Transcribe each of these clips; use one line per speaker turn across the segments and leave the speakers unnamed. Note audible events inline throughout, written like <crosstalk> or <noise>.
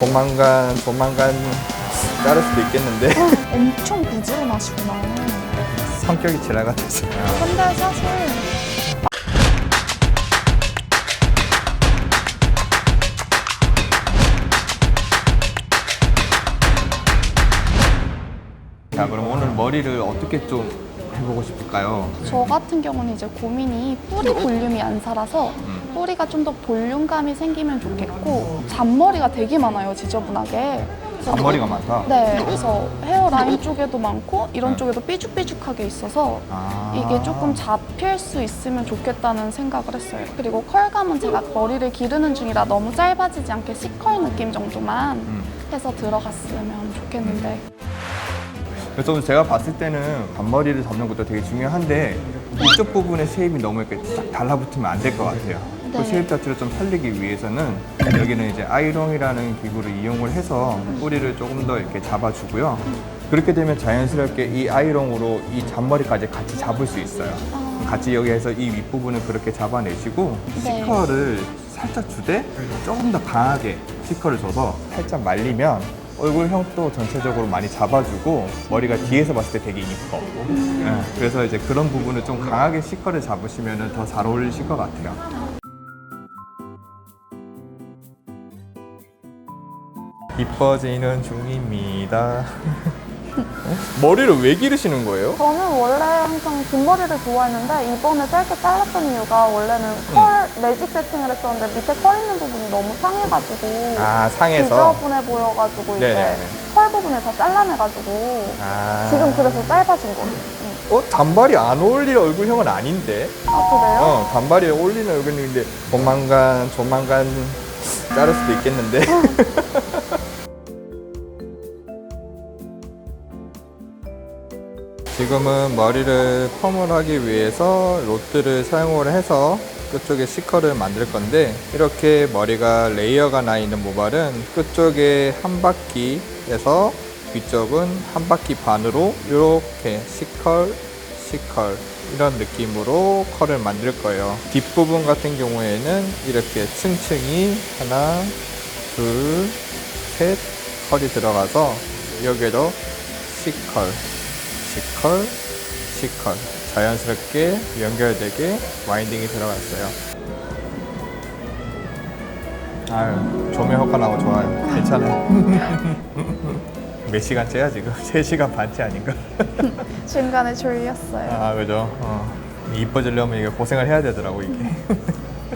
조만간 조만간 자를 수도 있겠는데
엄청 부지런하시구나.
성격이 지랄 같아서
근데 사실
자 그럼 오늘 머리를 어떻게 좀 해보고 싶을까요?
저 같은 경우는 이제 고민이 뿌리 볼륨이 안 살아서
음.
뿌리가 좀 더 볼륨감이 생기면 좋겠고 잔머리가 되게 많아요 지저분하게. 그래서
앞머리가 많다
네, 그래서 헤어라인 쪽에도 많고 이런
네.
쪽에도 삐죽삐죽하게 있어서
아.
이게 조금 잡힐 수 있으면 좋겠다는 생각을 했어요. 그리고 컬감은 제가 머리를 기르는 중이라 너무 짧아지지 않게 C컬 느낌 정도만
음.
해서 들어갔으면 좋겠는데
그래서 제가 봤을 때는 앞머리를 잡는 것도 되게 중요한데 이쪽 부분의 쉐입이 너무 이렇게 딱 달라붙으면 안 될 것 같아요. 그
네.
쉐입 자체를 좀 살리기 위해서는 여기는 이제 아이롱이라는 기구를 이용을 해서 뿌리를 조금 더 이렇게 잡아주고요. 그렇게 되면 자연스럽게 이 아이롱으로 이 잔머리까지 같이 잡을 수 있어요.
아.
같이 여기에서 이 윗부분을 그렇게 잡아내시고
네.
시컬을 살짝 주되 조금 더 강하게 시컬을 줘서 살짝 말리면 얼굴형도 전체적으로 많이 잡아주고 머리가 뒤에서 봤을 때 되게 이뻐. 예, 그래서 이제 그런 부분을 좀 강하게 시컬을 잡으시면 더 잘 어울리실 것 같아요. 이뻐지는 중입니다. 머리를 왜 기르시는 거예요?
저는 원래 항상 긴 머리를 좋아했는데 이번에 짧게 잘랐던 이유가 원래는 컬 매직 세팅을 했었는데 밑에 컬 있는 부분이 너무 상해가지고
아 상해서.
지저분해 보여가지고 이제
네네네.
컬 부분을 다 잘라내가지고
아.
지금 그래서 짧아진 거예요. 응.
어 단발이 안 어울릴 얼굴형은 아닌데.
아 그래요?
어 단발이 어울리는 얼굴인데 조만간 조만간 자를 수도 있겠는데. <laughs> 지금은 머리를 펌을 하기 위해서 로트를 사용을 해서 끝쪽에 시커를 만들 건데 이렇게 머리가 레이어가 나 있는 모발은 끝쪽에 한 바퀴에서 뒤쪽은 한 바퀴 반으로 이렇게 시컬 시컬 이런 느낌으로 컬을 만들 거예요. 뒷부분 같은 경우에는 이렇게 층층이 하나 둘 셋 컬이 들어가서 여기에도 C컬 C컬 C컬 자연스럽게 연결되게 와인딩이 들어갔어요 아유 조명 효과 나고 좋아요 괜찮아요 <laughs> 몇 시간째야 지금? <laughs> 3시간 반째 아닌가? <laughs>
중간에 졸렸어요.
아 그죠 어. 이뻐지려면 이게 고생을 해야 되더라고 이게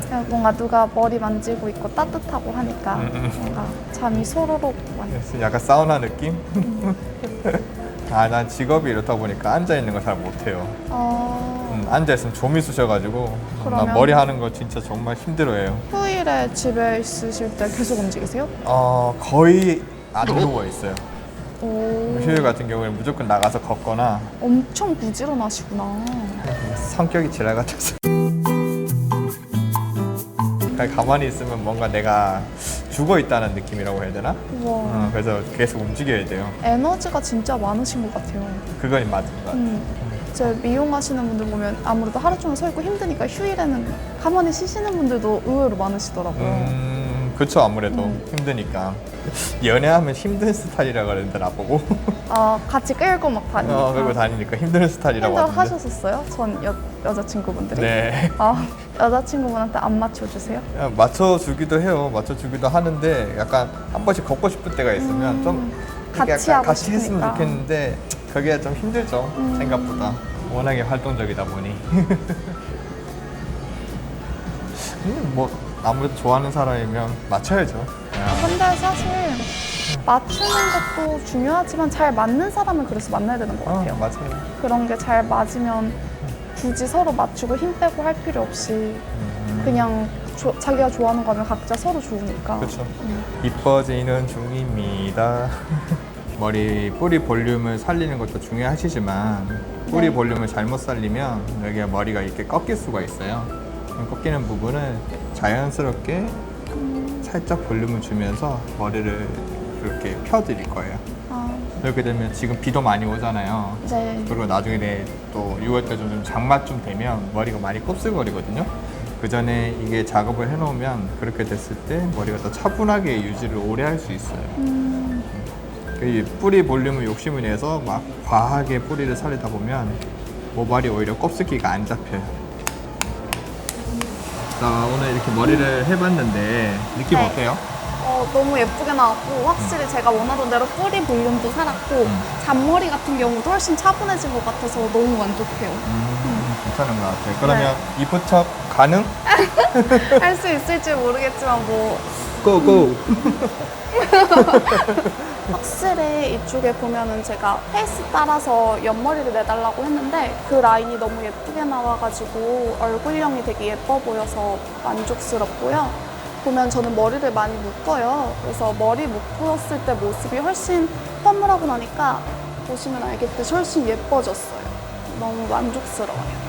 그냥 뭔가 누가 머리 만지고 있고 따뜻하고 하니까
음,
뭔가 잠이 소로록 와요.
약간 사우나 느낌? 아 난 직업이 이렇다 보니까 앉아 있는 거잘 못해요
어,
음, 앉아 있으면 좀이 쑤셔가지고 나
그러면?
머리 하는 거 진짜 정말 힘들어해요
휴일에 집에 있으실 때 계속 움직이세요?
어 거의 안 <laughs> 누워 있어요
오,
휴일 같은 경우에는 무조건 나가서 걷거나
엄청 부지런하시구나.
성격이 지랄 같아서 그냥 가만히 있으면 뭔가 내가 죽어 있다는 느낌이라고 해야 되나?
우와,
어, 그래서 계속 움직여야 돼요.
에너지가 진짜 많으신 것 같아요.
그건 맞은 것 같아요.
음. 제 미용하시는 분들 보면 아무래도 하루 종일 서 있고 힘드니까 휴일에는 가만히 쉬시는 분들도 의외로 많으시더라고요.
음, 그쵸 아무래도
음.
힘드니까 <laughs> 연애하면 힘든 스타일이라 그러는데 나보고
아 같이 끌고 막 다니니까.
어, 그리고 다니니까 힘든 스타일이라고
힘들
하던데
하셨었어요? 전 여, 여자친구분들이?
네
아, 여자친구분한테 안 맞춰주세요?
야, 맞춰주기도 해요 맞춰주기도 하는데 약간 한 번씩 걷고 싶을 때가 있으면
음,
좀
같이
이렇게
하고
같이 했으면
싶으니까.
좋겠는데 그게 좀 힘들죠
음.
생각보다 워낙에 활동적이다 보니 <laughs> 근데 뭐 아무래도 좋아하는 사람이면 맞춰야죠 야,
근데 사실 맞추는 것도 중요하지만 잘 맞는 사람을 그래서 만나야 되는 것
어,
같아요.
맞아요
그런 게 잘 맞으면 굳이 서로 맞추고 힘 빼고 할 필요 없이
음,
그냥 조- 자기가 좋아하는 거면 각자 서로 좋으니까.
그렇죠
음.
이뻐지는 중입니다. <laughs> 머리 뿌리 볼륨을 살리는 것도 중요하시지만 뿌리
네.
볼륨을 잘못 살리면 여기가 머리가 이렇게 꺾일 수가 있어요. 그럼 꺾이는 부분을 자연스럽게 살짝 볼륨을 주면서 머리를 그렇게 펴드릴 거예요.
아,
이렇게 되면 지금 비도 많이 오잖아요.
네.
그리고 나중에 내또 6월달 좀 장마 쯤 되면 머리가 많이 곱슬거리거든요. 그 전에 이게 작업을 해놓으면 그렇게 됐을 때 머리가 더 차분하게 유지를 오래 할 수 있어요. 그 뿌리 볼륨을 욕심을 내서 막 과하게 뿌리를 살리다 보면 모발이 오히려 곱슬기가 안 잡혀요. 자 오늘 이렇게 머리를 해봤는데 느낌
네.
어때요?
어, 너무 예쁘게 나왔고 확실히 제가 원하던 대로 뿌리 볼륨도 살았고
음.
잔머리 같은 경우도 훨씬 차분해진 것 같아서 너무 만족해요.
음, 괜찮은 것 같아요. 그러면 이프척 가능? <laughs>
할 수 있을지 모르겠지만 뭐
고고! <laughs>
확실히 이쪽에 보면은 제가 페이스 따라서 옆머리를 내달라고 했는데 그 라인이 너무 예쁘게 나와가지고 얼굴형이 되게 예뻐 보여서 만족스럽고요. 보면 저는 머리를 많이 묶어요. 그래서 머리 묶었을 때 모습이 훨씬 펌을 하고 나니까 보시면 알겠듯이 훨씬 예뻐졌어요. 너무 만족스러워요.